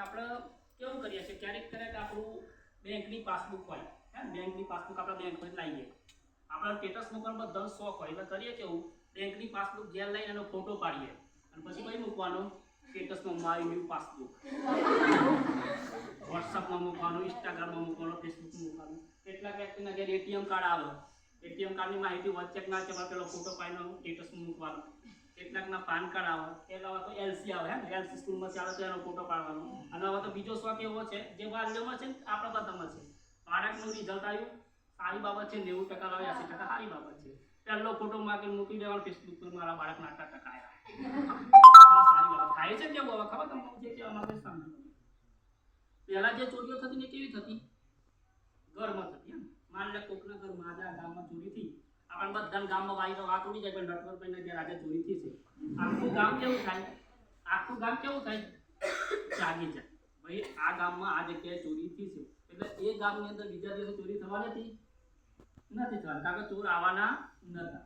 આપણે કેવું કરીએ છીએ? ક્યારેક ક્યારેક આપણું બેંકની પાસબુક હોય, હે? બેંકની પાસબુક આપણે બેંકમાં જ લાવીએ. આપણા સ્ટેટસ મૂકવાનો બધાનો શોખ હોય. એટલે કરીએ કેવું બેંકની પાસબુક ઘેર લઈને એનો ફોટો પાડીએ અને પછી કઈ મૂકવાનો? સ્ટેટસમાં મારી ન્યૂ પાસબુક. વોટ્સઅપમાં મૂકવાનું ઇન્સ્ટાગ્રામમાં મૂકવાનું ફેસબુકમાં મૂકવાનું. કેટલાક વ્યક્તિના ઘેર એટીએમ કાર્ડ આવે. એટીએમ કાર્ડની માહિતી વચ્ચે ના છે પેલો ફોટો પાડીને સ્ટેટસમાં મૂકવાનો. કેટલાકના પાન કાર્ડ આવે પેલા હવે તો એલસી આવે, હે એલસી સ્કૂલમાં ચાલે તો એનો ફોટો પાડવાનો. અને હવે તો બીજો શોખ એવો છે, જે બાલ્યમાં છે ને, આપણા બધામાં છે. બાળકનું રિઝલ્ટ આવ્યું, સારી બાબત છે નેવું ટકા લાવે એસી ટકા સારી બાબત છે. પહેલો ફોટો માગીને મૂકી દેવાનો ફેસબુક પર મારા બાળકના આટલા ટકા આવ્યા સારી બાબત. થાય છે કેવું હવે? ખબર તમને જે કહેવા માંગે છે પહેલાં જે ચોરીઓ થતી ને કેવી થતી? ઘરમાં થતી, એમ. માન લે કોકના ઘર માદા ગામમાં ચોરી થઈ. આપણને બધા ગામમાં વાઈ વાત ઉડી જાય, પણ નટવરભાઈના ઘેર આજે ચોરી થઈ છે. આખું ગામ કેવું થાય? આખું ગામ કેવું થાય? જાગી જાય ભાઈ, આ ગામમાં આ જગ્યાએ ચોરી થઈ છે એટલે એ ગામની અંદર બીજા દિવસે ચોરી થવા નથી? નથી થવાની. કારણ કે ચોર આવવાના નતા.